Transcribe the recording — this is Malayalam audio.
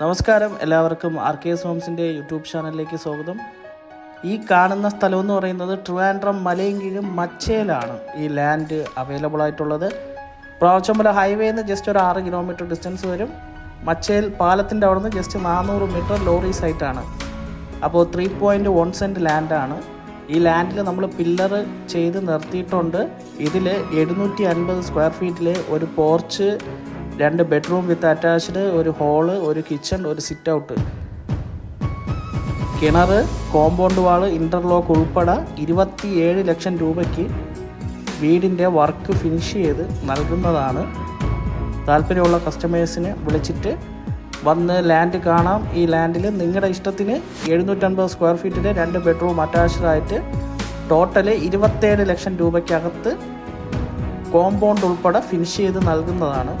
നമസ്കാരം. എല്ലാവർക്കും ആർ കെ എസ് ഹോംസിന്റെ യൂട്യൂബ് ചാനലിലേക്ക് സ്വാഗതം. ഈ കാണുന്ന സ്ഥലം എന്ന് പറയുന്നത് ട്രിവാൻഡ്രം മലയൻകീഴും മച്ചേലാണ് ഈ ലാൻഡ് അവൈലബിൾ ആയിട്ടുള്ളത്. പ്രാവച്ചമ്പല ഹൈവേയിൽ നിന്ന് ജസ്റ്റ് ഒരു ആറ് കിലോമീറ്റർ ഡിസ്റ്റൻസ് വരും. മച്ചേൽ പാലത്തിന്റെ അവിടെ നിന്ന് ജസ്റ്റ് നാനൂറ് മീറ്റർ ലോറി സൈറ്റാണ് അപ്പോൾ ത്രീ പോയിന്റ് വൺ സെന്റ് ലാൻഡാണ് ഈ ലാൻഡിൽ നമ്മൾ പില്ലർ ചെയ്ത് നിർത്തിയിട്ടുണ്ട്. ഇതിൽ എഴുന്നൂറ്റി അൻപത് സ്ക്വയർ ഫീറ്റിൽ ഒരു പോർച്ച് രണ്ട് ബെഡ്റൂം വിത്ത് അറ്റാച്ച്ഡ് ഒരു ഹോൾ ഒരു കിച്ചൺ ഒരു സിറ്റ് ഔട്ട് കിണർ കോമ്പൗണ്ട് വാൾ ഇന്റർലോക്ക് ഉൾപ്പെടെ ഇരുപത്തിയേഴ് ലക്ഷം രൂപയ്ക്ക് വീടിന്റെ വർക്ക് ഫിനിഷ് ചെയ്ത് നൽകുന്നതാണ്. താല്പര്യമുള്ള കസ്റ്റമേഴ്സിനെ വിളിച്ചിട്ട് വന്ന് ലാൻഡ് കാണാം. ഈ ലാൻഡിൽ നിങ്ങളുടെ ഇഷ്ടത്തിന് എഴുന്നൂറ്റൻപത് സ്ക്വയർ ഫീറ്റിൽ രണ്ട് ബെഡ്റൂം അറ്റാച്ച്ഡായിട്ട് ടോട്ടൽ ഇരുപത്തേഴ് ലക്ഷം രൂപയ്ക്കകത്ത് കോമ്പൗണ്ട് ഉൾപ്പെടെ ഫിനിഷ് ചെയ്ത് നൽകുന്നതാണ്.